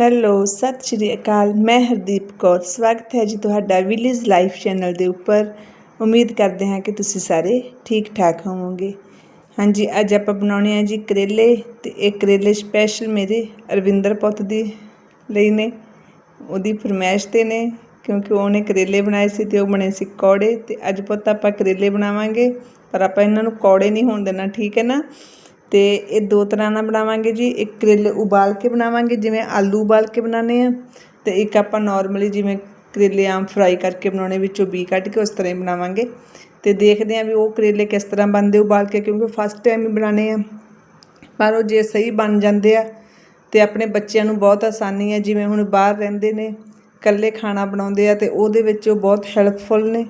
Hello, ਸਤਿ ਸ਼੍ਰੀ ਅਕਾਲ। ਮੈਂ ਹਰਦੀਪ ਕੌਰ। ਸਵਾਗਤ ਹੈ ਜੀ ਤੁਹਾਡਾ ਵਿਲੇਜ ਲਾਈਫ ਚੈਨਲ ਦੇ ਉੱਪਰ। ਉਮੀਦ ਕਰਦੇ ਹਾਂ ਕਿ ਤੁਸੀਂ ਸਾਰੇ ਠੀਕ ਠਾਕ ਹੋਵੋਗੇ। ਹਾਂਜੀ, ਅੱਜ ਆਪਾਂ ਬਣਾਉਣੇ ਆ ਜੀ ਕਰੇਲੇ ਤੇ ਇਹ ਕਰੇਲੇ ਸਪੈਸ਼ਲ ਮੇਰੇ ਅਰਵਿੰਦਰ ਪੁੱਤ ਦੀ ਲਈ ਨੇ। ਉਹਦੀ ਫਰਮਾਇਸ਼ ਤੇ ਨੇ, ਕਿਉਂਕਿ ਉਹਨੇ ਕਰੇਲੇ ਬਣਾਏ ਸੀ ਤੇ ਉਹ ਬਣੇ ਸੀ ਕੌੜੇ ਤੇ ਅੱਜ ਪੁੱਤ ਆਪਾਂ ਕਰੇਲੇ ਬਣਾਵਾਂਗੇ। ਪਰ ਆਪਾਂ ਇਹਨਾਂ ਨੂੰ ਕੌੜੇ ਨਹੀਂ ਹੋਣ ਦੇਣਾ, ਠੀਕ ਹੈ ਨਾ? ਅਤੇ ਇਹ ਦੋ ਤਰ੍ਹਾਂ ਨਾਲ ਬਣਾਵਾਂਗੇ ਜੀ। ਇੱਕ ਕਰੇਲੇ ਉਬਾਲ ਕੇ ਬਣਾਵਾਂਗੇ, ਜਿਵੇਂ ਆਲੂ ਉਬਾਲ ਕੇ ਬਣਾਉਂਦੇ ਆ ਅਤੇ ਇੱਕ ਆਪਾਂ ਨੋਰਮਲੀ ਜਿਵੇਂ ਕਰੇਲੇ ਆਮ ਫਰਾਈ ਕਰਕੇ ਬਣਾਉਣੇ, ਵਿੱਚੋਂ ਬੀ ਕੱਢ ਕੇ ਉਸ ਤਰ੍ਹਾਂ ਹੀ ਬਣਾਵਾਂਗੇ। ਤੇ ਦੇਖਦੇ ਆ ਵੀ ਉਹ ਕਰੇਲੇ ਕਿਸ ਤਰ੍ਹਾਂ ਬਣਦੇ ਉਬਾਲ ਕੇ, ਕਿਉਂਕਿ ਫਸਟ ਟਾਈਮ ਹੀ ਬਣਾਉਣੇ ਆ। ਪਰ ਉਹ ਜੇ ਸਹੀ ਬਣ ਜਾਂਦੇ ਆ ਤੇ ਆਪਣੇ ਬੱਚਿਆਂ ਨੂੰ ਬਹੁਤ ਆਸਾਨੀ ਹੈ। ਜਿਵੇਂ ਹੁਣ ਬਾਹਰ ਰਹਿੰਦੇ ਨੇ, ਇਕੱਲੇ ਖਾਣਾ ਬਣਾਉਂਦੇ ਆ ਤੇ ਉਹਦੇ ਵਿੱਚ ਉਹ ਬਹੁਤ ਹੈਲਪਫੁਲ ਨੇ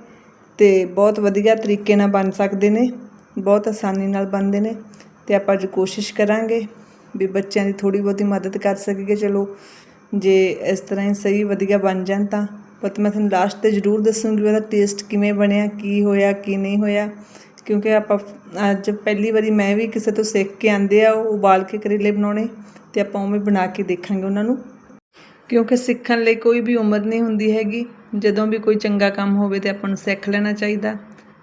ਤੇ ਬਹੁਤ ਵਧੀਆ ਤਰੀਕੇ ਨਾਲ ਬਣ ਸਕਦੇ ਨੇ, ਬਹੁਤ ਆਸਾਨੀ ਨਾਲ ਬਣਦੇ ਨੇ। ਤੇ ਆਪਾਂ ਅੱਜ ਕੋਸ਼ਿਸ਼ ਕਰਾਂਗੇ ਵੀ ਬੱਚਿਆਂ ਦੀ ਥੋੜੀ ਬਹੁਤੀ ਮਦਦ ਕਰ ਸਕੀਏ। ਚਲੋ, ਜੇ ਇਸ ਤਰ੍ਹਾਂ ਹੀ ਸਹੀ ਵਧੀਆ ਬਣ ਜਾਣ ਤਾਂ। ਪਰ ਮੈਂ ਤੁਹਾਨੂੰ ਲਾਸਟ ਤੇ ਜ਼ਰੂਰ ਦੱਸੂਗੀ ਉਹਦਾ ਟੇਸਟ ਕਿਵੇਂ ਬਣਿਆ, ਕੀ ਹੋਇਆ, ਕੀ ਨਹੀਂ ਹੋਇਆ। ਕਿਉਂਕਿ ਆਪਾਂ ਅੱਜ ਪਹਿਲੀ ਵਾਰੀ ਮੈਂ ਵੀ ਕਿਸੇ ਤੋਂ ਸਿੱਖ ਕੇ ਆਂਦੇ ਆ ਉਹ ਉਬਾਲ ਕੇ ਕਰੇਲੇ ਬਣਾਉਣੇ ਤੇ ਆਪਾਂ ਉਵੇਂ ਬਣਾ ਕੇ ਦੇਖਾਂਗੇ ਉਹਨਾਂ ਨੂੰ। ਕਿਉਂਕਿ ਸਿੱਖਣ ਲਈ ਕੋਈ ਵੀ ਉਮਰ ਨਹੀਂ ਹੁੰਦੀ ਹੈਗੀ। ਜਦੋਂ ਵੀ ਕੋਈ ਚੰਗਾ ਕੰਮ ਹੋਵੇ ਤੇ ਆਪਾਂ ਨੂੰ ਸਿੱਖ ਲੈਣਾ ਚਾਹੀਦਾ।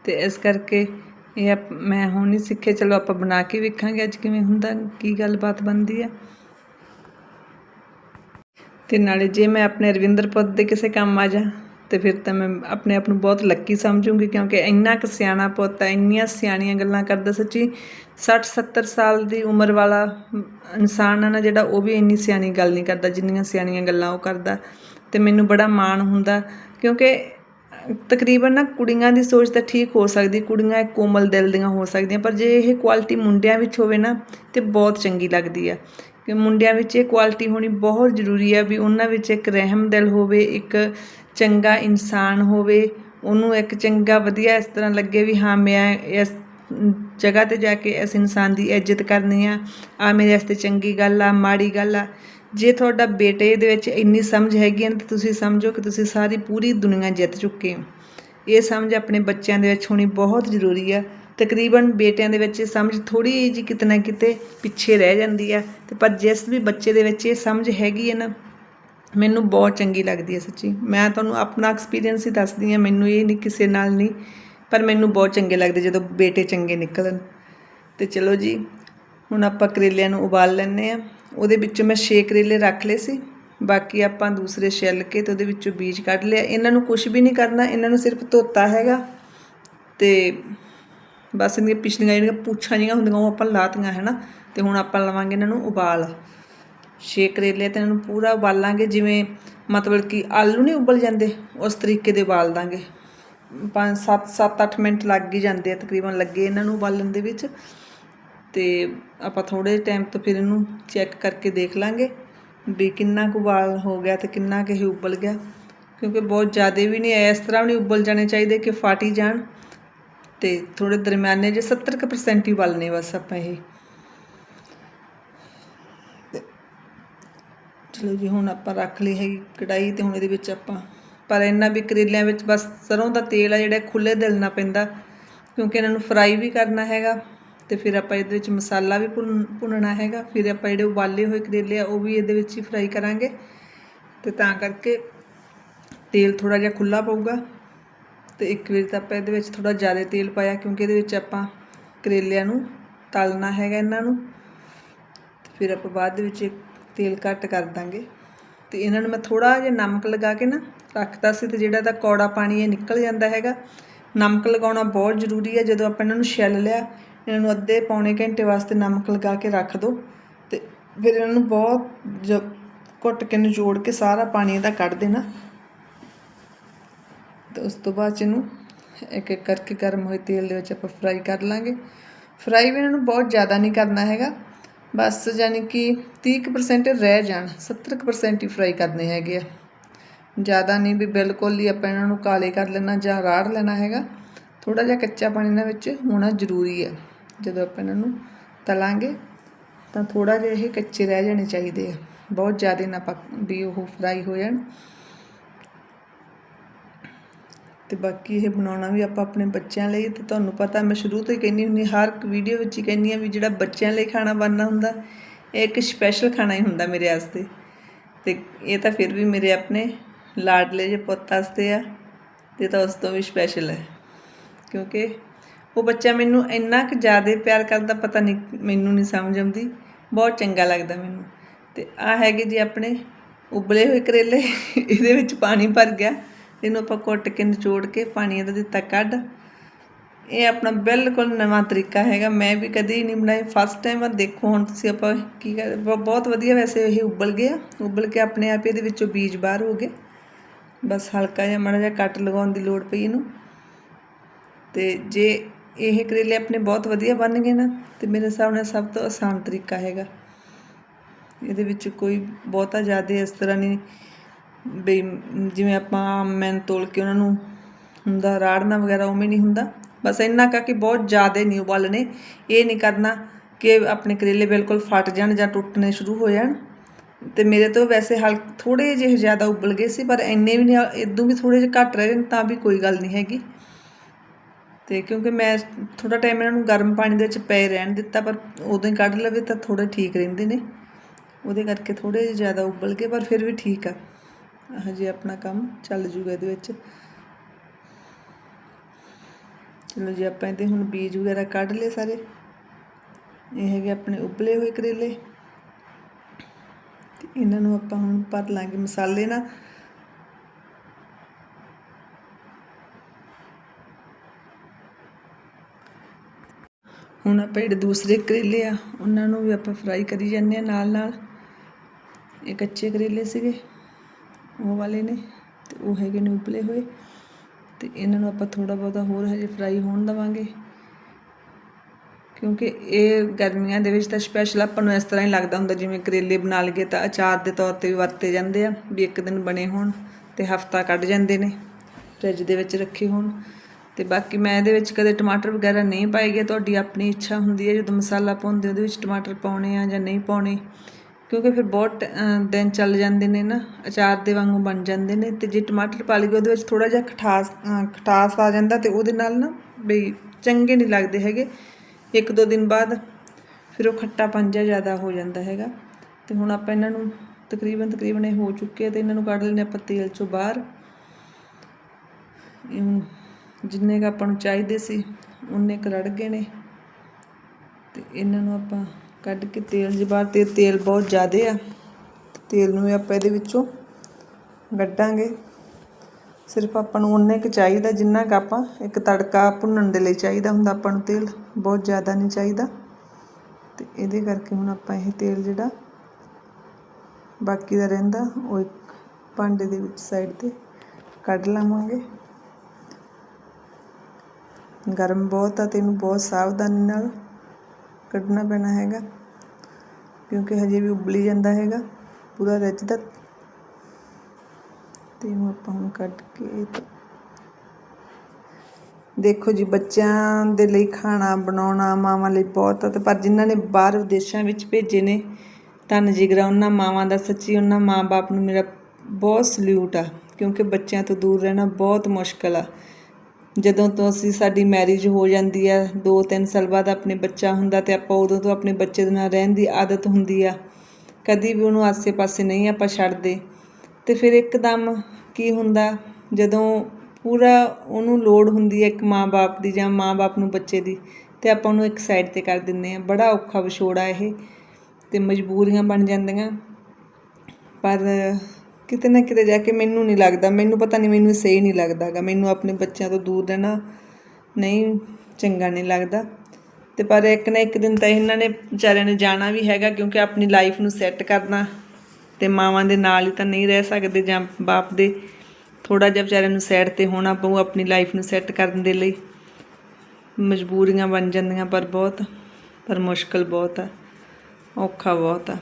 ਤੇ ਇਸ ਕਰਕੇ ਇਹ ਆਪ- ਮੈਂ ਹੁਣ ਨਹੀਂ ਸਿੱਖੇ, ਚਲੋ ਆਪਾਂ ਬਣਾ ਕੇ ਵੇਖਾਂਗੇ ਅੱਜ ਕਿਵੇਂ ਹੁੰਦਾ, ਕੀ ਗੱਲਬਾਤ ਬਣਦੀ ਹੈ ਤੇ ਨਾਲੇ ਜੇ ਮੈਂ ਆਪਣੇ ਰਵਿੰਦਰ ਪੁੱਤ ਦੇ ਕਿਸੇ ਕੰਮ ਆ ਜਾ, ਤੇ ਫਿਰ ਤਾਂ ਮੈਂ ਆਪਣੇ ਆਪ ਨੂੰ ਬਹੁਤ ਲੱਕੀ ਸਮਝੂੰਗੀ, ਕਿਉਂਕਿ ਇੰਨਾ ਕੁ ਸਿਆਣਾ ਪੁੱਤ ਹੈ ਇੰਨੀਆਂ ਸਿਆਣੀਆਂ ਗੱਲਾਂ ਕਰਦਾ ਸੱਚੀ। 60 70 ਸਾਲ ਦੀ ਉਮਰ ਵਾਲਾ ਇਨਸਾਨ ਆ ਨਾ, ਜਿਹੜਾ ਉਹ ਵੀ ਇੰਨੀ ਸਿਆਣੀ ਗੱਲ ਨਹੀਂ ਕਰਦਾ, ਜਿੰਨੀਆਂ ਸਿਆਣੀਆਂ ਗੱਲਾਂ ਉਹ ਕਰਦਾ। ਤੇ ਮੈਨੂੰ ਬੜਾ ਮਾਣ ਹੁੰਦਾ, ਕਿਉਂਕਿ ਤਕਰੀਬਨ ਨਾ ਕੁੜੀਆਂ ਦੀ ਸੋਚ ਤਾਂ ਠੀਕ ਹੋ ਸਕਦੀ, ਕੁੜੀਆਂ ਇੱਕ ਕੋਮਲ ਦਿਲ ਦੀਆਂ ਹੋ ਸਕਦੀਆਂ, ਪਰ ਜੇ ਇਹ ਕੁਆਲਿਟੀ ਮੁੰਡਿਆਂ ਵਿੱਚ ਹੋਵੇ ਨਾ, ਤੇ ਬਹੁਤ ਚੰਗੀ ਲੱਗਦੀ ਆ। ਕਿ ਮੁੰਡਿਆਂ ਵਿੱਚ ਇਹ ਕੁਆਲਿਟੀ ਹੋਣੀ ਬਹੁਤ ਜ਼ਰੂਰੀ ਆ ਵੀ ਉਹਨਾਂ ਵਿੱਚ ਇੱਕ ਰਹਿਮ ਦਿਲ ਹੋਵੇ, ਇੱਕ ਚੰਗਾ ਇਨਸਾਨ ਹੋਵੇ, ਉਹਨੂੰ ਇੱਕ ਚੰਗਾ ਵਧੀਆ ਇਸ ਤਰ੍ਹਾਂ ਲੱਗੇ ਵੀ ਹਾਂ, ਮੈਂ ਇਸ ਜਗ੍ਹਾ ਤੇ ਜਾ ਕੇ ਇਸ ਇਨਸਾਨ ਦੀ ਇੱਜ਼ਤ ਕਰਨੀ ਆ ਆ ਮੇਰੇ ਵਾਸਤੇ ਚੰਗੀ ਗੱਲ ਆ, ਮਾੜੀ ਗੱਲ ਆ। ਜੇ ਤੁਹਾਡਾ ਬੇਟੇ ਦੇ ਵਿੱਚ ਇੰਨੀ ਸਮਝ ਹੈਗੀ ਹੈ ਨਾ ਤਾਂ ਤੁਸੀਂ ਸਮਝੋ ਕਿ ਤੁਸੀਂ ਸਾਰੀ ਪੂਰੀ ਦੁਨੀਆ ਜਿੱਤ ਚੁੱਕੇ ਹੋ। ਇਹ ਸਮਝ ਆਪਣੇ ਬੱਚਿਆਂ ਦੇ ਵਿੱਚ ਹੋਣੀ ਬਹੁਤ ਜ਼ਰੂਰੀ ਆ। ਤਕਰੀਬਨ ਬੇਟਿਆਂ ਦੇ ਵਿੱਚ ਇਹ ਸਮਝ ਥੋੜੀ ਜਿਹੀ ਕਿਤੇ ਨਾ ਕਿਤੇ ਪਿੱਛੇ ਰਹਿ ਜਾਂਦੀ ਆ। ਤੇ ਪਰ ਜਿਸ ਵੀ ਬੱਚੇ ਦੇ ਵਿੱਚ ਇਹ ਸਮਝ ਹੈਗੀ ਹੈ ਨਾ, ਮੈਨੂੰ ਬਹੁਤ ਚੰਗੀ ਲੱਗਦੀ ਹੈ ਸੱਚੀ। ਮੈਂ ਤੁਹਾਨੂੰ ਆਪਣਾ ਐਕਸਪੀਰੀਅੰਸ ਹੀ ਦੱਸਦੀ ਹਾਂ, ਮੈਨੂੰ ਇਹ ਨਹੀਂ ਕਿਸੇ ਨਾਲ ਨਹੀਂ, ਪਰ ਮੈਨੂੰ ਬਹੁਤ ਚੰਗੇ ਲੱਗਦੇ ਜਦੋਂ ਬੇਟੇ ਚੰਗੇ ਨਿਕਲਣ। ਤੇ ਚਲੋ ਜੀ, ਹੁਣ ਆਪਾਂ ਕਰੇਲਿਆਂ ਨੂੰ ਉਬਾਲ ਲੈਂਦੇ ਆ ਉਹਦੇ ਵਿੱਚੋਂ ਮੈਂ 6 ਕਰੇਲੇ ਰੱਖ ਲਏ ਸੀ। ਬਾਕੀ ਆਪਾਂ ਦੂਸਰੇ ਛਿੱਲ ਕੇ ਤੇ ਉਹਦੇ ਵਿੱਚੋਂ ਬੀਜ ਕੱਢ ਲਿਆ। ਇਹਨਾਂ ਨੂੰ ਕੁਝ ਵੀ ਨਹੀਂ ਕਰਨਾ, ਇਹਨਾਂ ਨੂੰ ਸਿਰਫ ਧੋਤਾ ਹੈਗਾ। ਤੇ ਬਸ ਇਹਦੀਆਂ ਪਿਛਲੀਆਂ ਜਿਹੜੀਆਂ ਪੂਛਾਂ ਜਿਹੀਆਂ ਹੁੰਦੀਆਂ, ਉਹ ਆਪਾਂ ਲਾਤੀਆਂ ਹੈ ਨਾ ਤੇ ਹੁਣ ਆਪਾਂ ਲਵਾਂਗੇ ਇਹਨਾਂ ਨੂੰ ਉਬਾਲ। ਛੇ ਕਰੇਲੇ ਤੇ ਇਹਨਾਂ ਨੂੰ ਪੂਰਾ ਉਬਾਲਾਂਗੇ। ਜਿਵੇਂ ਮਤਲਬ ਕਿ ਆਲੂ ਨਹੀਂ ਉਬਲ ਜਾਂਦੇ, ਉਸ ਤਰੀਕੇ ਦੇ ਉਬਾਲ ਦਾਂਗੇ। 5 7 7 8 ਮਿੰਟ ਲੱਗ ਹੀ ਜਾਂਦੇ ਆ ਤਕਰੀਬਨ ਲੱਗੇ ਇਹਨਾਂ ਨੂੰ ਉਬਾਲਣ ਦੇ ਵਿੱਚ। ਤੇ ਆਪਾਂ ਥੋੜੇ ਟਾਈਮ ਤੋਂ ਫਿਰ ਇਹਨੂੰ ਚੈੱਕ ਕਰਕੇ ਦੇਖ ਲਾਂਗੇ ਵੀ ਕਿੰਨਾ ਕੁ ਉਬਾਲ ਹੋ ਗਿਆ ਤੇ ਕਿੰਨਾ ਕੁ ਇਹ ਉਬਲ ਗਿਆ। ਕਿਉਂਕਿ ਬਹੁਤ ਜ਼ਿਆਦਾ ਵੀ ਨਹੀਂ ਇਸ ਤਰ੍ਹਾਂ ਵੀ ਨਹੀਂ ਉਬਲ ਜਾਣੇ ਚਾਹੀਦੇ ਕਿ ਫਾਟੀ ਜਾਣ ਤੇ ਥੋੜੇ ਦਰਮਿਆਨੇ ਜੇ 70% ਹੀ ਉਬਾਲਨੇ ਬਸ ਆਪਾਂ ਇਹ। ਚਲੋ ਜੀ, ਹੁਣ ਆਪਾਂ ਰੱਖ ਲਈ ਹੈਗੀ ਕੜਾਈ ਤੇ ਹੁਣ ਇਹਦੇ ਵਿੱਚ ਆਪਾਂ, ਪਰ ਇਹਨਾਂ ਵੀ ਕਰੇਲਿਆਂ ਵਿੱਚ ਬਸ ਸਰੋਂ ਦਾ ਤੇਲ ਆ ਜਿਹੜਾ ਖੁੱਲੇ ਦਿਲ ਨਾਲ ਪੈਂਦਾ, ਕਿਉਂਕਿ ਇਹਨਾਂ ਨੂੰ ਫਰਾਈ ਵੀ ਕਰਨਾ ਹੈਗਾ। ਤੇ ਫਿਰ ਆਪਾਂ ਇਹਦੇ ਵਿੱਚ ਮਸਾਲਾ ਵੀ ਭੁੰਨ, ਭੁੰਨਣਾ ਹੈਗਾ। ਫਿਰ ਆਪਾਂ ਜਿਹੜੇ ਉਬਾਲੇ ਹੋਏ ਕਰੇਲੇ ਆ, ਉਹ ਵੀ ਇਹਦੇ ਵਿੱਚ ਹੀ ਫਰਾਈ ਕਰਾਂਗੇ। ਤੇ ਤਾਂ ਕਰਕੇ ਤੇਲ ਥੋੜਾ ਜਿਹਾ ਖੁੱਲਾ ਪਊਗਾ। ਤੇ ਇੱਕ ਵਾਰ ਤਾਂ ਆਪਾਂ ਇਹਦੇ ਵਿੱਚ ਥੋੜਾ ਜ਼ਿਆਦਾ ਤੇਲ ਪਾਇਆ, ਕਿਉਂਕਿ ਇਹਦੇ ਵਿੱਚ ਆਪਾਂ ਕਰੇਲਿਆਂ ਨੂੰ ਤਲਣਾ ਹੈਗਾ ਇਹਨਾਂ ਨੂੰ। ਫਿਰ ਆਪਾਂ ਬਾਅਦ ਦੇ ਵਿੱਚ ਤੇਲ ਘੱਟ ਕਰ ਦਾਂਗੇ। ਤੇ ਇਹਨਾਂ ਨੂੰ ਮੈਂ ਥੋੜਾ ਜਿਹਾ ਨਮਕ ਲਗਾ ਕੇ ਨਾ ਰੱਖਦਾ ਸੀ, ਤੇ ਜਿਹੜਾ ਦਾ ਕੌੜਾ ਪਾਣੀ ਇਹ ਨਿਕਲ ਜਾਂਦਾ ਹੈਗਾ। ਨਮਕ ਲਗਾਉਣਾ ਬਹੁਤ ਜ਼ਰੂਰੀ ਹੈ, ਜਦੋਂ ਆਪਾਂ ਇਹਨਾਂ ਨੂੰ ਛਿੱਲ ਲਿਆ ਇਹਨਾਂ ਨੂੰ ਅੱਧੇ ਪੌਣੇ ਘੰਟੇ ਵਾਸਤੇ ਨਮਕ ਲਗਾ ਕੇ ਰੱਖ ਦਿਓ ਤੇ ਫਿਰ ਇਹਨਾਂ ਨੂੰ ਬਹੁਤ ਜ ਘੁੱਟ ਕੇ ਨਿਚੋੜ ਕੇ ਸਾਰਾ ਪਾਣੀ ਇਹਦਾ ਕੱਢ ਦੇਣਾ। ਤੇ ਉਸ ਤੋਂ ਬਾਅਦ 'ਚ ਇਹਨੂੰ ਇੱਕ ਇੱਕ ਕਰਕੇ ਗਰਮ ਹੋਏ ਤੇਲ ਦੇ ਵਿੱਚ ਆਪਾਂ ਫਰਾਈ ਕਰ ਲਾਂਗੇ। ਫਰਾਈ ਵੀ ਇਹਨਾਂ ਨੂੰ ਬਹੁਤ ਜ਼ਿਆਦਾ ਨਹੀਂ ਕਰਨਾ ਹੈਗਾ। ਬਸ ਯਾਨੀ ਕਿ 30% ਰਹਿ ਜਾਣ 70% ਹੀ ਫਰਾਈ ਕਰਨੇ ਹੈਗੇ ਆ। ਜ਼ਿਆਦਾ ਨਹੀਂ ਵੀ ਬਿਲਕੁਲ ਹੀ ਆਪਾਂ ਇਹਨਾਂ ਨੂੰ ਕਾਲੇ ਕਰ ਲੈਣਾ ਜਾਂ ਰਾੜ ਲੈਣਾ ਹੈਗਾ। ਥੋੜਾ ਜਿਹਾ ਕੱਚਾ ਪਾਣੀ ਇਹਨਾਂ ਵਿੱਚ ਹੋਣਾ ਜ਼ਰੂਰੀ ਹੈ। ਜਦੋਂ ਆਪਾਂ ਇਹਨਾਂ ਨੂੰ ਤਲਾਂਗੇ, ਤਾਂ ਥੋੜਾ ਜਿਹਾ ਇਹ ਕੱਚੇ ਰਹਿ ਜਾਣੇ ਚਾਹੀਦੇ ਆ। ਬਹੁਤ ਜ਼ਿਆਦਾ ਨਾ ਪੱਕ ਵੀ ਉਹ ਫਰਾਈ ਹੋ ਜਾਣ। ਤੇ ਬਾਕੀ ਇਹ ਬਣਾਉਣਾ ਵੀ ਆਪਾਂ ਆਪਣੇ ਬੱਚਿਆਂ ਲਈ, ਤੇ ਤੁਹਾਨੂੰ ਪਤਾ ਮੈਂ ਸ਼ੁਰੂ ਤੋਂ ਹੀ ਕਹਿੰਦੀ ਹੁੰਦੀ ਹਰ ਇੱਕ ਵੀਡੀਓ ਵਿੱਚ ਹੀ ਕਹਿੰਦੀ ਆ ਵੀ ਜਿਹੜਾ ਬੱਚਿਆਂ ਲਈ ਖਾਣਾ ਬਣਨਾ ਹੁੰਦਾ, ਇਹ ਇੱਕ ਸਪੈਸ਼ਲ ਖਾਣਾ ਹੀ ਹੁੰਦਾ ਮੇਰੇ ਵਾਸਤੇ। ਤੇ ਇਹ ਤਾਂ ਫਿਰ ਵੀ ਮੇਰੇ ਆਪਣੇ ਲਾਡਲੇ ਜਿਹੇ ਪੁੱਤ ਵਾਸਤੇ ਆ, ਤੇ ਤਾਂ ਉਸ ਤੋਂ ਵੀ ਸਪੈਸ਼ਲ ਹੈ। ਕਿਉਂਕਿ ਉਹ ਬੱਚਾ ਮੈਨੂੰ ਇੰਨਾ ਕੁ ਜ਼ਿਆਦਾ ਪਿਆਰ ਕਰਦਾ, ਪਤਾ ਨਹੀਂ, ਮੈਨੂੰ ਨਹੀਂ ਸਮਝ ਆਉਂਦੀ। ਬਹੁਤ ਚੰਗਾ ਲੱਗਦਾ ਮੈਨੂੰ। ਤੇ ਆ ਹੈਗੇ ਜੀ ਆਪਣੇ ਉਬਲੇ ਹੋਏ ਕਰੇਲੇ। ਇਹਦੇ ਵਿੱਚ ਪਾਣੀ ਭਰ ਗਿਆ। ਇਹਨੂੰ ਆਪਾਂ ਕੁੱਟ ਕੇ, ਨਿਚੋੜ ਕੇ ਪਾਣੀ ਇਹਦਾ ਦਿੱਤਾ ਕੱਢ। ਇਹ ਆਪਣਾ ਬਿਲਕੁਲ ਨਵਾਂ ਤਰੀਕਾ ਹੈਗਾ। ਮੈਂ ਵੀ ਕਦੀ ਨਹੀਂ ਬਣਾਏ। ਫਸਟ ਟਾਈਮ ਆ, ਦੇਖੋ ਹੁਣ ਤੁਸੀਂ ਆਪਾਂ ਕੀ ਕਰ ਬਹੁਤ ਵਧੀਆ ਵੈਸੇ ਇਹ ਉਬਲ ਗਿਆ। ਉਬਲ ਕੇ ਆਪਣੇ ਆਪ ਇਹਦੇ ਵਿੱਚੋਂ ਬੀਜ ਬਾਹਰ ਹੋ ਗਏ। ਬਸ ਹਲਕਾ ਜਿਹਾ, ਮਾੜਾ ਜਿਹਾ ਕੱਟ ਲਗਾਉਣ ਦੀ ਲੋੜ ਪਈ ਇਹਨੂੰ। ਤੇ ਜੇ ਇਹ ਕਰੇਲੇ ਆਪਣੇ ਬਹੁਤ ਵਧੀਆ ਬਣ ਗਏ ਨਾ, ਤੇ ਮੇਰੇ ਹਿਸਾਬ ਨਾਲ ਸਭ ਤੋਂ ਆਸਾਨ ਤਰੀਕਾ ਹੈਗਾ। ਇਹਦੇ ਵਿੱਚ ਕੋਈ ਬਹੁਤਾ ਜ਼ਿਆਦਾ ਇਸ ਤਰ੍ਹਾਂ ਨਹੀਂ ਬਈ ਜਿਵੇਂ ਆਪਾਂ ਮੈਨ ਤੋਲ ਕੇ ਉਹਨਾਂ ਨੂੰ ਹੁੰਦਾ, ਰਾੜਨਾ ਵਗੈਰਾ ਉਵੇਂ ਨਹੀਂ ਹੁੰਦਾ। ਬਸ ਇੰਨਾ ਕਾ ਕਿ ਬਹੁਤ ਜ਼ਿਆਦਾ ਨਹੀਂ ਉਬਾਲਣੇ। ਇਹ ਨਹੀਂ ਕਰਨਾ ਕਿ ਆਪਣੇ ਕਰੇਲੇ ਬਿਲਕੁਲ ਫਟ ਜਾਣ ਜਾਂ ਟੁੱਟਣੇ ਸ਼ੁਰੂ ਹੋ ਜਾਣ। ਤੇ ਮੇਰੇ ਤੋਂ ਵੈਸੇ ਹਲ ਥੋੜੇ ਜਿਹੇ ਜ਼ਿਆਦਾ ਉਬਲ ਗਏ ਸੀ, ਪਰ ਇੰਨੇ ਵੀ ਨਹੀਂ, ਇਦੋਂ ਵੀ ਥੋੜੇ ਜਿਹੇ ਘੱਟ ਰਹੇ ਨੇ, ਤਾਂ ਵੀ ਕੋਈ ਗੱਲ ਨਹੀਂ ਹੈਗੀ। ਅਤੇ ਕਿਉਂਕਿ ਮੈਂ ਥੋੜ੍ਹਾ ਟਾਈਮ ਇਹਨਾਂ ਨੂੰ ਗਰਮ ਪਾਣੀ ਦੇ ਵਿੱਚ ਪਏ ਰਹਿਣ ਦਿੱਤਾ, ਪਰ ਉਦੋਂ ਹੀ ਕੱਢ ਲਵੇ ਤਾਂ ਥੋੜ੍ਹੇ ਠੀਕ ਰਹਿੰਦੇ ਨੇ। ਉਹਦੇ ਕਰਕੇ ਥੋੜ੍ਹੇ ਜਿਹੇ ਜ਼ਿਆਦਾ ਉਬਲ ਗਏ, ਪਰ ਫਿਰ ਵੀ ਠੀਕ ਆ। ਹਜੇ ਆਪਣਾ ਕੰਮ ਚੱਲ ਜੂਗਾ ਇਹਦੇ ਵਿੱਚ। ਚਲੋ ਜੀ, ਆਪਾਂ ਇਹਦੇ ਹੁਣ ਬੀਜ ਵਗੈਰਾ ਕੱਢ ਲਏ ਸਾਰੇ। ਇਹ ਹੈਗੇ ਆਪਣੇ ਉਬਲੇ ਹੋਏ ਕਰੇਲੇ। ਤੇ ਇਹਨਾਂ ਨੂੰ ਆਪਾਂ ਹੁਣ ਭਰ ਲਾਂਗੇ ਮਸਾਲੇ ਨਾਲ। ਹੁਣ ਆਪਾਂ ਜਿਹੜੇ ਦੂਸਰੇ ਕਰੇਲੇ ਆ, ਉਹਨਾਂ ਨੂੰ ਵੀ ਆਪਾਂ ਫਰਾਈ ਕਰੀ ਜਾਂਦੇ ਆ ਨਾਲ ਨਾਲ। ਇਹ ਕੱਚੇ ਕਰੇਲੇ ਸੀਗੇ, ਉਹ ਵਾਲੇ ਨੇ ਤੇ ਉਹ ਹੈਗੇ ਨੇ ਉਬਲੇ ਹੋਏ। ਤੇ ਇਹਨਾਂ ਨੂੰ ਆਪਾਂ ਥੋੜਾ ਬਹੁਤਾ ਹੋਰ ਹਜੇ ਫਰਾਈ ਹੋਣ ਦਵਾਂਗੇ। ਕਿਉਂਕਿ ਇਹ ਗਰਮੀਆਂ ਦੇ ਵਿੱਚ ਤਾਂ ਸਪੈਸ਼ਲ ਆਪਾਂ ਨੂੰ ਇਸ ਤਰ੍ਹਾਂ ਹੀ ਲੱਗਦਾ ਹੁੰਦਾ, ਜਿਵੇਂ ਕਰੇਲੇ ਬਣਾ ਲਈਏ ਤਾਂ ਅਚਾਰ ਦੇ ਤੌਰ ਤੇ ਵੀ ਵਰਤੇ ਜਾਂਦੇ ਆ, ਵੀ ਇੱਕ ਦਿਨ ਬਣੇ ਹੋਣ ਤੇ ਹਫਤਾ ਕੱਢ ਜਾਂਦੇ ਨੇ, ਫ੍ਰਿਜ ਦੇ ਵਿੱਚ ਰੱਖੇ ਹੋਣ। ਤੇ ਬਾਕੀ ਮੈਂ ਇਹਦੇ ਵਿੱਚ ਕਦੇ ਟਮਾਟਰ ਵਗੈਰਾ ਨਹੀਂ ਪਾਏਗੇ ਤੁਹਾਡੀ ਆਪਣੀ ਇੱਛਾ ਹੁੰਦੀ ਹੈ ਜਦੋਂ ਮਸਾਲਾ ਪਾਉਂਦੇ ਉਹਦੇ ਵਿੱਚ ਟਮਾਟਰ ਪਾਉਣੇ ਆ ਜਾਂ ਨਹੀਂ ਪਾਉਣੇ। ਕਿਉਂਕਿ ਫਿਰ ਬਹੁਤ ਅਹ, ਦਿਨ ਚੱਲ ਜਾਂਦੇ ਨੇ ਨਾ ਅਚਾਰ ਦੇ ਵਾਂਗੂ ਬਣ ਜਾਂਦੇ ਨੇ ਤੇ ਜੇ ਟਮਾਟਰ ਪਾ ਲਈਏ ਉਹਦੇ ਵਿੱਚ ਥੋੜਾ ਜਿਹਾ ਖਟਾਸ ਖਟਾਸ ਆ ਜਾਂਦਾ ਤੇ ਉਹਦੇ ਨਾਲ ਨਾ ਬਈ ਚੰਗੇ ਨਹੀਂ ਲੱਗਦੇ ਹੈਗੇ। ਇੱਕ ਦੋ ਦਿਨ ਬਾਅਦ ਫਿਰ ਉਹ ਖੱਟਾਪਨ ਜਿਹਾ ਜ਼ਿਆਦਾ ਹੋ ਜਾਂਦਾ ਹੈਗਾ। ਤੇ ਹੁਣ ਆਪਾਂ ਇਹਨਾਂ ਨੂੰ ਤਕਰੀਬਨ ਤਕਰੀਬਨ ਇਹ ਹੋ ਚੁੱਕੇ ਆ ਤੇ ਇਹਨਾਂ ਨੂੰ ਕੱਢ ਲੈਣੇ ਆਪਾਂ ਤੇਲ ਚੋਂ ਬਾਹਰ। ਇਹ ਜਿੰਨੇ ਕੁ ਆਪਾਂ ਨੂੰ ਚਾਹੀਦੇ ਸੀ ਉਨੇ ਕੁ ਰੜ ਗਏ ਨੇ। ਤੇ ਇਹਨਾਂ ਨੂੰ ਆਪਾਂ ਕੱਢ ਕੇ ਤੇਲ ਜੀ ਬਾਹਰ, ਤੇ ਤੇਲ ਬਹੁਤ ਜ਼ਿਆਦਾ ਆ। ਤੇਲ ਨੂੰ ਵੀ ਆਪਾਂ ਇਹਦੇ ਵਿੱਚੋਂ ਕੱਢਾਂਗੇ। ਸਿਰਫ ਆਪਾਂ ਨੂੰ ਉਨੇ ਕੁ ਚਾਹੀਦਾ, ਜਿੰਨਾ ਕੁ ਆਪਾਂ ਇੱਕ ਤੜਕਾ ਭੁੰਨਣ ਦੇ ਲਈ ਚਾਹੀਦਾ ਹੁੰਦਾ, ਆਪਾਂ ਨੂੰ ਤੇਲ ਬਹੁਤ ਜ਼ਿਆਦਾ ਨਹੀਂ ਚਾਹੀਦਾ। ਤੇ ਇਹਦੇ ਕਰਕੇ ਹੁਣ ਆਪਾਂ ਇਹ ਤੇਲ ਜਿਹੜਾ ਬਾਕੀ ਦਾ ਰਹਿੰਦਾ, ਉਹ ਇੱਕ ਭਾਂਡੇ ਦੇ ਵਿੱਚ ਸਾਈਡ ਤੇ ਕੱਢ ਲਵਾਂਗੇ। ਗਰਮ ਬਹੁਤ ਆ ਅਤੇ ਇਹਨੂੰ ਬਹੁਤ ਸਾਵਧਾਨੀ ਨਾਲ ਕੱਢਣਾ ਪੈਣਾ ਹੈਗਾ, ਕਿਉਂਕਿ ਹਜੇ ਵੀ ਉਬਲੀ ਜਾਂਦਾ ਹੈਗਾ ਪੂਰਾ ਰਿੱਝਦਾ ਤੇ ਇਹਨੂੰ ਆਪਾਂ ਹੁਣ ਕੱਢ ਕੇ ਦੇਖੋ ਜੀ, ਬੱਚਿਆਂ ਦੇ ਲਈ ਖਾਣਾ ਬਣਾਉਣਾ ਮਾਵਾਂ ਲਈ ਬਹੁਤ ਆ ਤੇ ਪਰ ਜਿਨ੍ਹਾਂ ਨੇ ਬਾਹਰ ਵਿਦੇਸ਼ਾਂ ਵਿੱਚ ਭੇਜੇ ਨੇ ਧੰਨ ਜਿਗਰਾ ਉਹਨਾਂ ਮਾਵਾਂ ਦਾ ਸੱਚੀ ਉਹਨਾਂ ਮਾਂ-ਬਾਪ ਨੂੰ ਮੇਰਾ ਬਹੁਤ ਸਲੂਟ ਆ, ਕਿਉਂਕਿ ਬੱਚਿਆਂ ਤੋਂ ਦੂਰ ਰਹਿਣਾ ਬਹੁਤ ਮੁਸ਼ਕਲ ਆ। ਜਦੋਂ ਤੋਂ ਅਸੀਂ ਸਾਡੀ ਮੈਰਿਜ ਹੋ ਜਾਂਦੀ ਆ 2-3 ਸਾਲ ਬਾਅਦ ਆਪਣੇ ਬੱਚਾ ਹੁੰਦਾ ਅਤੇ ਆਪਾਂ ਉਦੋਂ ਤੋਂ ਆਪਣੇ ਬੱਚੇ ਦੇ ਨਾਲ ਰਹਿਣ ਦੀ ਆਦਤ ਹੁੰਦੀ ਆ। ਕਦੀ ਵੀ ਉਹਨੂੰ ਆਸੇ-ਪਾਸੇ ਨਹੀਂ ਆਪਾਂ ਛੱਡਦੇ। ਅਤੇ ਫਿਰ ਇੱਕਦਮ ਕੀ ਹੁੰਦਾ, ਜਦੋਂ ਪੂਰਾ ਉਹਨੂੰ ਲੋੜ ਹੁੰਦੀ ਹੈ ਇੱਕ ਮਾਂ-ਬਾਪ ਦੀ ਜਾਂ ਮਾਂ-ਬਾਪ ਨੂੰ ਬੱਚੇ ਦੀ, ਤੇ ਆਪਾਂ ਉਹਨੂੰ ਇੱਕ ਸਾਈਡ ਤੇ ਕਰ ਦਿੰਦੇ ਆ। ਬੜਾ ਔਖਾ ਵਿਛੋੜਾ ਇਹ ਤੇ ਮਜਬੂਰੀਆਂ ਬਣ ਜਾਂਦੀਆਂ। ਪਰ ਕਿਤੇ ਨਾ ਕਿਤੇ ਜਾ ਕੇ ਮੈਨੂੰ ਨਹੀਂ ਲੱਗਦਾ, ਮੈਨੂੰ ਪਤਾ ਨਹੀਂ ਮੈਨੂੰ ਸਹੀ ਨਹੀਂ ਲੱਗਦਾਗਾ, ਮੈਨੂੰ ਆਪਣੇ ਬੱਚਿਆਂ ਤੋਂ ਦੂਰ ਰਹਿਣਾ ਨਹੀਂ ਚੰਗਾ ਨਹੀਂ ਲੱਗਦਾ। ਤੇ ਪਰ ਇੱਕ ਨਾ ਇੱਕ ਦਿਨ ਤਾਂ ਇਹਨਾਂ ਨੇ ਵਿਚਾਰਿਆਂ ਨੇ ਜਾਣਾ ਵੀ ਹੈਗਾ ਕਿਉਂਕਿ ਆਪਣੀ ਲਾਈਫ ਨੂੰ ਸੈੱਟ ਕਰਨਾ, ਤੇ ਮਾਵਾਂ ਦੇ ਨਾਲ ਹੀ ਤਾਂ ਨਹੀਂ ਰਹਿ ਸਕਦੇ ਜਾਂ ਬਾਪ ਦੇ ਥੋੜਾ ਜਿਹਾ ਵਿਚਾਰਿਆਂ ਨੂੰ ਸਾਈਡ ਤੇ ਹੋਣਾ ਪਊ ਆਪਣੀ ਲਾਈਫ ਨੂੰ ਸੈੱਟ ਕਰਨ ਦੇ ਲਈ। ਮਜਬੂਰੀਆਂ ਬਣ ਜਾਂਦੀਆਂ ਪਰ ਬਹੁਤ, ਪਰ ਮੁਸ਼ਕਲ ਬਹੁਤ ਆ, ਔਖਾ ਬਹੁਤ ਆ।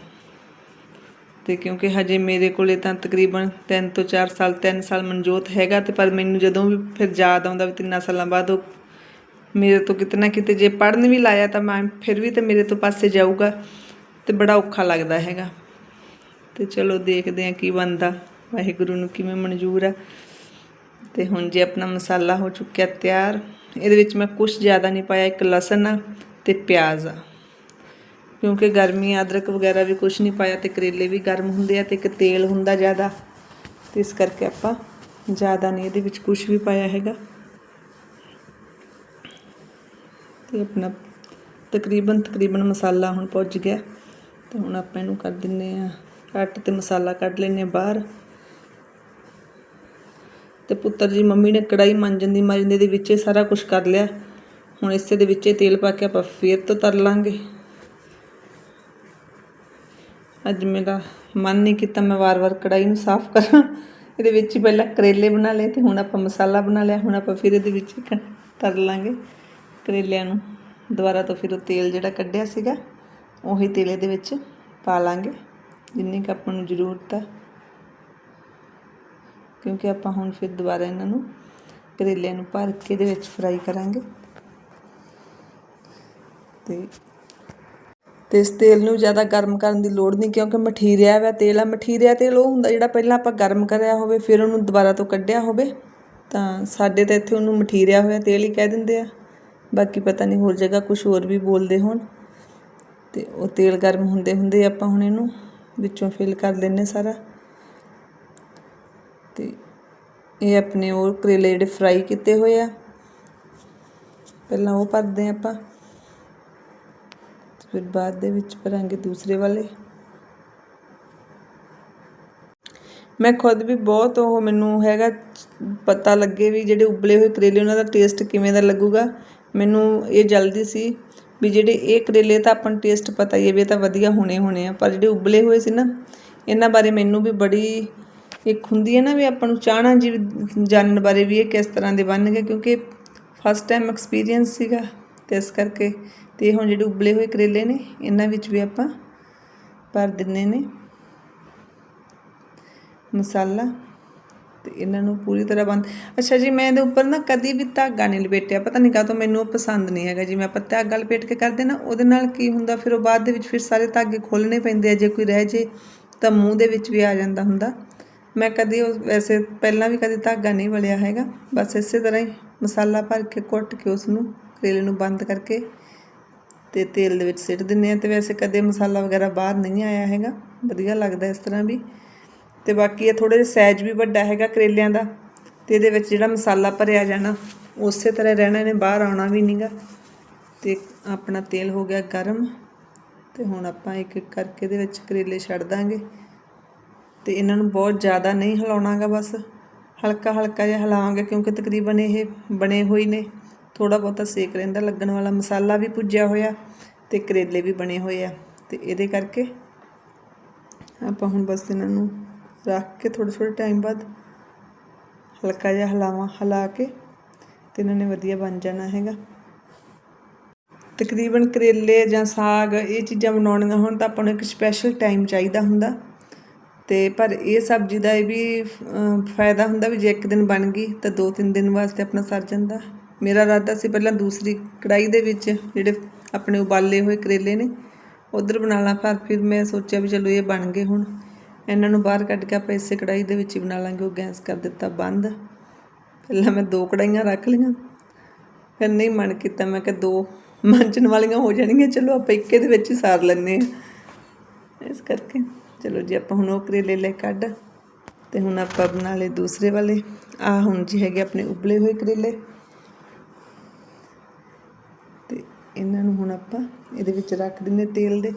ਤੇ ਕਿਉਂਕਿ ਹਜੇ ਮੇਰੇ ਕੋਲੇ ਤਾਂ ਤਕਰੀਬਨ 3 ਤੋਂ 4 ਸਾਲ 3 ਸਾਲ ਮਨਜੋਤ ਹੈਗਾ ਤੇ ਪਰ ਮੈਨੂੰ ਜਦੋਂ ਵੀ ਫਿਰ ਯਾਦ ਆਉਂਦਾ ਵੀ ਤਿੰਨਾਂ ਸਾਲਾਂ ਬਾਅਦ ਉਹ ਮੇਰੇ ਤੋਂ ਕਿਤੇ ਨਾ ਕਿਤੇ ਜੇ ਪੜਨ ਵੀ ਲਾਇਆ ਤਾਂ ਮੈਂ ਫਿਰ ਵੀ ਤੇ ਮੇਰੇ ਤੋਂ ਪਾਸੇ ਜਾਊਗਾ ਤੇ ਬੜਾ ਔਖਾ ਲੱਗਦਾ ਹੈਗਾ। ਤੇ ਚਲੋ ਦੇਖਦੇ ਆ ਕੀ ਬਣਦਾ। ਵਾਹਿਗੁਰੂ ਨੂੰ ਕਿਵੇਂ ਮਨਜ਼ੂਰ ਆ। ਤੇ ਹੁਣ ਜੇ ਆਪਣਾ ਮਸਾਲਾ ਹੋ ਚੁੱਕਿਆ ਤਿਆਰ, ਇਹਦੇ ਵਿੱਚ ਮੈਂ ਕੁਝ ਜ਼ਿਆਦਾ ਨਹੀਂ ਪਾਇਆ, ਇੱਕ ਲਸਣ ਆ ਤੇ ਪਿਆਜ਼ ਆ। ਕਿਉਂਕਿ ਗਰਮੀ, ਅਦਰਕ ਵਗੈਰਾ ਵੀ ਕੁਝ ਨਹੀਂ ਪਾਇਆ ਤੇ ਕਰੇਲੇ ਵੀ ਗਰਮ ਹੁੰਦੇ ਆ ਤੇ ਇੱਕ ਤੇਲ ਹੁੰਦਾ ਜ਼ਿਆਦਾ। ਤੇ ਇਸ ਕਰਕੇ ਆਪਾਂ ਜ਼ਿਆਦਾ ਨਹੀਂ ਇਹਦੇ ਵਿੱਚ ਕੁਝ ਵੀ ਪਾਇਆ ਹੈਗਾ। ਤੇ ਆਪਣਾ ਤਕਰੀਬਨ ਤਕਰੀਬਨ ਮਸਾਲਾ ਹੁਣ ਪੁੱਜ ਗਿਆ। ਤੇ ਹੁਣ ਆਪਾਂ ਇਹਨੂੰ ਕਰ ਦਿੰਨੇ ਆ ਕੱਟ ਤੇ ਮਸਾਲਾ ਕੱਢ ਲੈਨੇ ਆ ਬਾਹਰ। ਤੇ ਪੁੱਤਰ ਜੀ, ਮੰਮੀ ਨੇ ਕੜਾਈ ਮਾਂਜਣ ਦੀ ਮਾਂਜਦੇ ਦੇ ਵਿੱਚ ਸਾਰਾ ਕੁਝ ਕਰ ਲਿਆ। ਹੁਣ ਇਸੇ ਦੇ ਵਿੱਚ ਤੇਲ ਪਾ ਕੇ ਆਪਾਂ ਫੇਰ ਤੋਂ ਤਰ ਲਾਂਗੇ। ਅੱਜ ਮੇਰਾ ਮਨ ਨਹੀਂ ਕੀਤਾ ਮੈਂ ਵਾਰ-ਵਾਰ ਕੜਾਈ ਨੂੰ ਸਾਫ਼ ਕਰਾਂ। ਇਹਦੇ ਵਿੱਚ ਹੀ ਪਹਿਲਾਂ ਕਰੇਲੇ ਬਣਾ ਲਏ ਤੇ ਹੁਣ ਆਪਾਂ ਮਸਾਲਾ ਬਣਾ ਲਿਆ। ਹੁਣ ਆਪਾਂ ਫਿਰ ਇਹਦੇ ਵਿੱਚ ਕ- ਤਰ ਲਾਂਗੇ ਕਰੇਲਿਆਂ ਨੂੰ। ਦੁਬਾਰਾ ਤੋਂ ਫਿਰ ਉਹ ਤੇਲ ਜਿਹੜਾ ਕੱਢਿਆ ਸੀਗਾ, ਉਹੀ ਤੇਲ ਇਹਦੇ ਵਿੱਚ ਪਾ ਲਾਂਗੇ। ਜਿੰਨੀ ਕੁ ਆਪਾਂ ਨੂੰ ਜ਼ਰੂਰਤ ਆ। ਕਿਉਂਕਿ ਆਪਾਂ ਹੁਣ ਫਿਰ ਦੁਬਾਰਾ ਇਹਨਾਂ ਨੂੰ ਕਰੇਲਿਆਂ ਨੂੰ ਭਰ ਕੇ ਇਹਦੇ ਵਿੱਚ ਫਰਾਈ ਕਰਾਂਗੇ। ਤੇ ਅਤੇ ਇਸ ਤੇਲ ਨੂੰ ਜ਼ਿਆਦਾ ਗਰਮ ਕਰਨ ਦੀ ਲੋੜ ਨਹੀਂ, ਕਿਉਂਕਿ ਮਠੀਰਿਆ ਵਾ, ਤੇਲ ਆ, ਮਠੀਰਿਆ ਤੇਲ ਉਹ ਹੁੰਦਾ ਜਿਹੜਾ ਪਹਿਲਾਂ ਆਪਾਂ ਗਰਮ ਕਰਿਆ ਹੋਵੇ, ਫਿਰ ਉਹਨੂੰ ਦੁਬਾਰਾ ਤੋਂ ਕੱਢਿਆ ਹੋਵੇ, ਤਾਂ ਸਾਡੇ ਤਾਂ ਇੱਥੇ ਉਹਨੂੰ ਮਠੀਰਿਆ ਹੋਇਆ ਤੇਲ ਹੀ ਕਹਿ ਦਿੰਦੇ ਆ। ਬਾਕੀ ਪਤਾ ਨਹੀਂ ਹੋਰ ਜਗ੍ਹਾ ਕੁਝ ਹੋਰ ਵੀ ਬੋਲਦੇ ਹੋਣ, ਤੇ ਉਹ ਤੇਲ ਗਰਮ ਹੁੰਦੇ ਹੁੰਦੇ ਆਪਾਂ ਹੁਣ ਇਹਨੂੰ ਵਿੱਚੋਂ ਫਿਲ ਕਰ ਲੈਨੇ ਸਾਰਾ। ਤੇ ਇਹ ਆਪਣੇ ਉਹ ਕਰੇਲੇ ਜਿਹੜੇ ਫਰਾਈ ਕੀਤੇ ਹੋਏ ਆ, ਪਹਿਲਾਂ ਉਹ ਭਰਦੇ ਆਪਾਂ। ਫਿਰ ਬਾਅਦ ਦੇ ਵਿੱਚ ਭਰਾਂਗੇ ਦੂਸਰੇ ਵਾਲੇ। ਮੈਂ ਖੁਦ ਵੀ ਬਹੁਤ ਉਹ ਮੈਨੂੰ ਹੈਗਾ ਪਤਾ ਲੱਗੇ ਵੀ ਜਿਹੜੇ ਉਬਲੇ ਹੋਏ ਕਰੇਲੇ, ਉਹਨਾਂ ਦਾ ਟੇਸਟ ਕਿਵੇਂ ਦਾ ਲੱਗੂਗਾ। ਮੈਨੂੰ ਇਹ ਜਲਦੀ ਸੀ ਵੀ ਜਿਹੜੇ ਇਹ ਕਰੇਲੇ ਤਾਂ ਆਪਾਂ ਨੂੰ ਟੇਸਟ ਪਤਾ ਹੀ ਹੈ ਵੀ ਇਹ ਤਾਂ ਵਧੀਆ ਹੋਣੇ ਹੋਣੇ ਆ, ਪਰ ਜਿਹੜੇ ਉਬਲੇ ਹੋਏ ਸੀ ਨਾ, ਇਹਨਾਂ ਬਾਰੇ ਮੈਨੂੰ ਵੀ ਬੜੀ ਇੱਕ ਹੁੰਦੀ ਹੈ ਨਾ ਵੀ ਆਪਾਂ ਨੂੰ ਚਾਹਣਾ ਜੀ ਜਾਣਨ ਬਾਰੇ ਵੀ ਇਹ ਕਿਸ ਤਰ੍ਹਾਂ ਦੇ ਬਣਨਗੇ, ਕਿਉਂਕਿ ਫਸਟ ਟਾਈਮ ਐਕਸਪੀਰੀਅੰਸ ਸੀਗਾ। ਤੇ ਇਸ ਕਰਕੇ। ਤੇ ਹੁਣ ਜਿਹੜੇ ਉਬਲੇ ਹੋਏ ਕਰੇਲੇ ਨੇ, ਇਹਨਾਂ ਵਿੱਚ ਵੀ ਆਪਾਂ ਭਰ ਦਿੰਨੇ ਨੇ ਮਸਾਲਾ ਤੇ ਇਹਨਾਂ ਨੂੰ ਪੂਰੀ ਤਰ੍ਹਾਂ ਬੰਦ। ਅੱਛਾ ਜੀ, ਮੈਂ ਇਹਦੇ ਉੱਪਰ ਨਾ ਕਦੀ ਵੀ ਧਾਗਾ ਨਹੀਂ ਲਪੇਟਿਆ। ਪਤਾ ਨਹੀਂ ਕਾਹ ਤੋਂ ਮੈਨੂੰ ਉਹ ਪਸੰਦ ਨਹੀਂ ਹੈਗਾ। ਜਿਵੇਂ ਆਪਾਂ ਧਾਗਾ ਲਪੇਟ ਕੇ ਕਰਦੇ ਨਾ, ਉਹਦੇ ਨਾਲ ਕੀ ਹੁੰਦਾ, ਫਿਰ ਉਹ ਬਾਅਦ ਦੇ ਵਿੱਚ ਫਿਰ ਸਾਰੇ ਧਾਗੇ ਖੋਲਣੇ ਪੈਂਦੇ ਆ। ਜੇ ਕੋਈ ਰਹਿ ਜੇ, ਤਾਂ ਮੂੰਹ ਦੇ ਵਿੱਚ ਵੀ ਆ ਜਾਂਦਾ ਹੁੰਦਾ। ਮੈਂ ਕਦੀ ਉਹ ਵੈਸੇ ਪਹਿਲਾਂ ਵੀ ਕਦੀ ਧਾਗਾ ਨਹੀਂ ਵਲਿਆ ਹੈਗਾ। ਬਸ ਇਸੇ ਤਰ੍ਹਾਂ ਹੀ ਮਸਾਲਾ ਭਰ ਕੇ ਕੁੱਟ ਕੇ ਉਸ ਨੂੰ ਕਰੇਲੇ ਨੂੰ ਬੰਦ ਕਰਕੇ ਤੇ ਤੇਲ ਦੇ ਵਿੱਚ ਸਿੱਟ ਦਿੰਨੇ ਆ ਤੇ ਵੈਸੇ ਕਦੇ ਮਸਾਲਾ ਵਗੈਰਾ ਬਾਹਰ ਨਹੀਂ ਆਇਆ ਹੈਗਾ। ਵਧੀਆ ਲੱਗਦਾ ਇਸ ਤਰ੍ਹਾਂ ਵੀ। ਤੇ ਬਾਕੀ ਇਹ ਥੋੜੇ ਜਿਹਾ ਸਾਈਜ਼ ਵੀ ਵੱਡਾ ਹੈਗਾ ਕਰੇਲਿਆਂ ਦਾ। ਤੇ ਇਹਦੇ ਵਿੱਚ ਜਿਹੜਾ ਮਸਾਲਾ ਭਰਿਆ ਜਾਣਾ, ਉਸੇ ਤਰ੍ਹਾਂ ਰਹਿਣਾ, ਇਹਨੇ ਬਾਹਰ ਆਉਣਾ ਵੀ ਨਹੀਂਗਾ ਤੇ ਆਪਣਾ ਤੇਲ ਹੋ ਗਿਆ ਗਰਮ। ਤੇ ਹੁਣ ਆਪਾਂ ਇੱਕ ਇੱਕ ਕਰਕੇ ਇਹਦੇ ਵਿੱਚ ਕਰੇਲੇ ਛੱਡ ਦਾਂਗੇ। ਤੇ ਇਹਨਾਂ ਨੂੰ ਬਹੁਤ ਜ਼ਿਆਦਾ ਨਹੀਂ ਹਿਲਾਉਣਾਗਾ ਬਸ। ਹਲਕਾ ਹਲਕਾ ਜਿਹਾ ਹਿਲਾਵਾਂਗੇ ਕਿਉਂਕਿ ਤਕਰੀਬਨ ਇਹ ਬਣੇ ਹੋਏ ਨੇ। ਥੋੜਾ ਬਹੁਤਾ ਸੇਕ ਰਹਿੰਦਾ, ਲੱਗਣ ਵਾਲਾ ਮਸਾਲਾ ਵੀ ਭੁੱਜਿਆ ਹੋਇਆ ਤੇ ਕਰੇਲੇ ਵੀ ਬਣੇ ਹੋਏ ਆ। ਤੇ ਇਹਦੇ ਕਰਕੇ ਆਪਾਂ ਹੁਣ ਬਸ ਇਹਨਾਂ ਨੂੰ ਰੱਖ ਕੇ ਥੋੜੇ ਥੋੜੇ ਟਾਈਮ ਬਾਅਦ ਹਲਕਾ ਜਿਹਾ ਹਲਾਵਾਂ, ਹਲਾ ਕੇ ਤੇ ਇਹਨਾਂ ਨੇ ਵਧੀਆ ਬਣ ਜਾਣਾ ਹੈਗਾ। ਤਕਰੀਬਨ ਕਰੇਲੇ ਜਾਂ ਸਾਗ ਇਹ ਚੀਜ਼ਾਂ ਬਣਾਉਣੀਆਂ ਹੋਣ ਤਾਂ ਆਪਾਂ ਨੂੰ ਇੱਕ ਸਪੈਸ਼ਲ ਟਾਈਮ ਚਾਹੀਦਾ ਹੁੰਦਾ। ਤੇ ਪਰ ਇਹ ਸਬਜ਼ੀ ਦਾ ਇਹ ਵੀ ਫਾਇਦਾ ਹੁੰਦਾ ਵੀ ਜੇ ਇੱਕ ਦਿਨ ਬਣ ਗਈ ਤਾਂ ਦੋ ਤਿੰਨ ਦਿਨ ਵਾਸਤੇ ਆਪਣਾ ਸਰ ਜਾਂਦਾ। ਮੇਰਾ ਇਰਾਦਾ ਸੀ ਪਹਿਲਾਂ ਦੂਸਰੀ ਕੜਾਈ ਦੇ ਵਿੱਚ ਜਿਹੜੇ ਆਪਣੇ ਉਬਾਲੇ ਹੋਏ ਕਰੇਲੇ ਨੇ, ਉਧਰ ਬਣਾ ਲਾਂ, ਪਰ ਫਿਰ ਮੈਂ ਸੋਚਿਆ ਵੀ ਚਲੋ ਇਹ ਬਣ ਗਏ ਹੁਣ। ਇਹਨਾਂ ਨੂੰ ਬਾਹਰ ਕੱਢ ਕੇ ਆਪਾਂ ਇਸੇ ਕੜਾਈ ਦੇ ਵਿੱਚ ਹੀ ਬਣਾ ਲਾਂਗੇ, ਉਹ ਗੈਸ ਕਰ ਦਿੱਤਾ ਬੰਦ। ਪਹਿਲਾਂ ਮੈਂ ਦੋ ਕੜਾਈਆਂ ਰੱਖ ਲਈਆਂ, ਫਿਰ ਨਹੀਂ ਮਨ ਕੀਤਾ, ਮੈਂ ਕਿ ਦੋ ਮਾਂਜਣ ਵਾਲੀਆਂ ਹੋ ਜਾਣਗੀਆਂ, ਚਲੋ ਆਪਾਂ ਇੱਕੇ ਦੇ ਵਿੱਚ ਹੀ ਸਾਰ ਲੈਂਦੇ ਹਾਂ। ਇਸ ਕਰਕੇ ਚਲੋ ਜੀ, ਆਪਾਂ ਹੁਣ ਉਹ ਕਰੇਲੇ ਲੈ ਕੱਢ, ਤੇ ਹੁਣ ਆਪਾਂ ਬਣਾ ਲਏ ਦੂਸਰੇ ਵਾਲੇ। ਆ ਹੁਣ ਜੀ ਹੈਗੇ ਆਪਣੇ ਉਬਲੇ ਹੋਏ ਕਰੇਲੇ ਤੇ ਇਹਨਾਂ ਨੂੰ ਹੁਣ ਆਪਾਂ ਇਹਦੇ ਵਿੱਚ ਰੱਖ ਦਿੰਨੇ ਤੇਲ ਦੇ।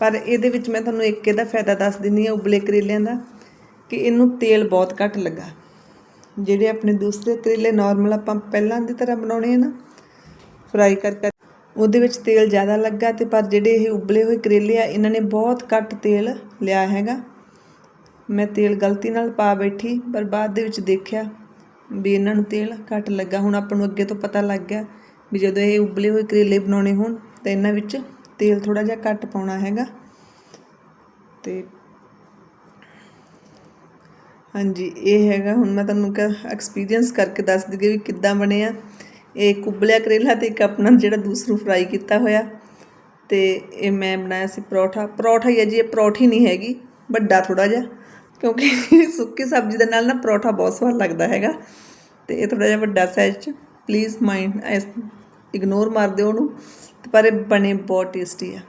ਪਰ ਇਹਦੇ ਵਿੱਚ ਮੈਂ ਤੁਹਾਨੂੰ ਇੱਕ ਇਹਦਾ ਫਾਇਦਾ ਦੱਸ ਦਿੰਨੀ ਆ ਉਬਲੇ ਕਰੇਲਿਆਂ ਦਾ ਕਿ ਇਹਨੂੰ ਤੇਲ ਬਹੁਤ ਘੱਟ ਲੱਗਾ। ਜਿਹੜੇ ਆਪਣੇ ਦੂਸਰੇ ਕਰੇਲੇ ਨਾਰਮਲ ਆਪਾਂ ਪਹਿਲਾਂ ਦੀ ਤਰ੍ਹਾਂ ਬਣਾਉਣੇ ਆ ਨਾ ਫਰਾਈ ਕਰਕੇ ਉਹਦੇ ਵਿੱਚ ਤੇਲ ਜ਼ਿਆਦਾ ਲੱਗਾ ਤੇ ਪਰ ਜਿਹੜੇ ਇਹ ਉਬਲੇ ਹੋਏ ਕਰੇਲੇ ਆ, ਇਹਨਾਂ ਨੇ ਬਹੁਤ ਘੱਟ ਤੇਲ ਲਿਆ ਹੈਗਾ। ਮੈਂ ਤੇਲ ਗਲਤੀ ਨਾਲ ਪਾ ਬੈਠੀ, ਪਰ ਬਾਅਦ ਦੇ ਵਿੱਚ ਦੇਖਿਆ ਵੀ ਇਹਨਾਂ ਨੂੰ ਤੇਲ ਘੱਟ ਲੱਗਾ। ਹੁਣ ਆਪਾਂ ਨੂੰ ਅੱਗੇ ਤੋਂ ਪਤਾ ਲੱਗ ਗਿਆ ਵੀ ਜਦੋਂ ਇਹ ਉਬਲੇ ਹੋਏ ਕਰੇਲੇ ਬਣਾਉਣੇ ਹੋਣ ਤਾਂ ਇਹਨਾਂ ਵਿੱਚ ਤੇਲ ਥੋੜਾ ਜਿਹਾ ਘੱਟ ਪਾਉਣਾ ਹੈਗਾ। ਤੇ ਹਾਂਜੀ, ਇਹ ਹੈਗਾ। ਹੁਣ ਮੈਂ ਤੁਹਾਨੂੰ ਐਕਸਪੀਰੀਅੰਸ ਕਰਕੇ ਦੱਸ ਦਈਏ ਵੀ ਕਿੱਦਾਂ ਬਣੇ ਆ। ਇਹ ਕੁਬਲਿਆ ਕਰੇਲਾ ਤੇ ਇੱਕ ਆਪਣਾ ਜਿਹੜਾ ਦੂਸਰੂ ਫਰਾਈ ਕੀਤਾ ਹੋਇਆ। ਤੇ ਇਹ ਮੈਂ ਬਣਾਇਆ ਸੀ ਪਰੌਠਾ। ਪਰੌਠਾ ਹੀ ਹੈ ਜੀ ਇਹ ਪਰੌਠੀ ਨਹੀਂ ਹੈਗੀ, ਵੱਡਾ ਥੋੜਾ ਜਿਹਾ, ਕਿਉਂਕਿ ਸੁੱਕੀ ਸਬਜ਼ੀ ਦੇ ਨਾਲ ਨਾ ਪਰੌਠਾ ਬਹੁਤ ਸਵਾਦ ਲੱਗਦਾ ਹੈਗਾ। ਤੇ ਇਹ ਥੋੜਾ ਜਿਹਾ ਵੱਡਾ ਸਾਈਜ਼ ਚ। ਪਲੀਜ਼ ਮਾਈਂਡ ਇਗਨੋਰ ਮਾਰ ਦਿਓ ਉਹਨੂੰ। ਤੇ ਪਰ ਇਹ ਬਣੇ ਬਹੁਤ ਟੇਸਟੀ ਆ।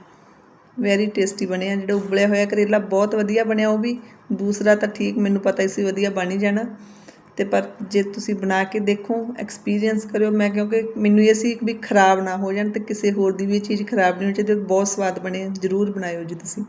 ਵੈਰੀ ਟੇਸਟੀ ਬਣਿਆ ਜਿਹੜਾ ਉਬਲਿਆ ਹੋਇਆ ਕਰੇਲਾ ਬਹੁਤ ਵਧੀਆ ਬਣਿਆ ਉਹ ਵੀ। ਦੂਸਰਾ ਤਾਂ ਠੀਕ, ਮੈਨੂੰ ਪਤਾ ਹੀ ਸੀ ਵਧੀਆ ਬਣ ਹੀ ਜਾਣਾ। ਤੇ ਪਰ ਜੇ ਤੁਸੀਂ ਬਣਾ ਕੇ ਦੇਖੋ ਐਕਸਪੀਰੀਅੰਸ ਕਰਿਓ। ਮੈਂ ਕਿਉਂਕਿ ਮੈਨੂੰ ਇਹ ਸੀ ਵੀ ਖਰਾਬ ਨਾ ਹੋ ਜਾਣ ਤੇ ਕਿਸੇ ਹੋਰ ਦੀ ਵੀ ਇਹ ਚੀਜ਼ ਖਰਾਬ ਨਹੀਂ ਹੋਣੀ ਚਾਹੀਦੀ, ਬਹੁਤ ਸਵਾਦ ਬਣੇ ਜ਼ਰੂਰ ਬਣਾਇਓ ਜੀ ਤੁਸੀਂ।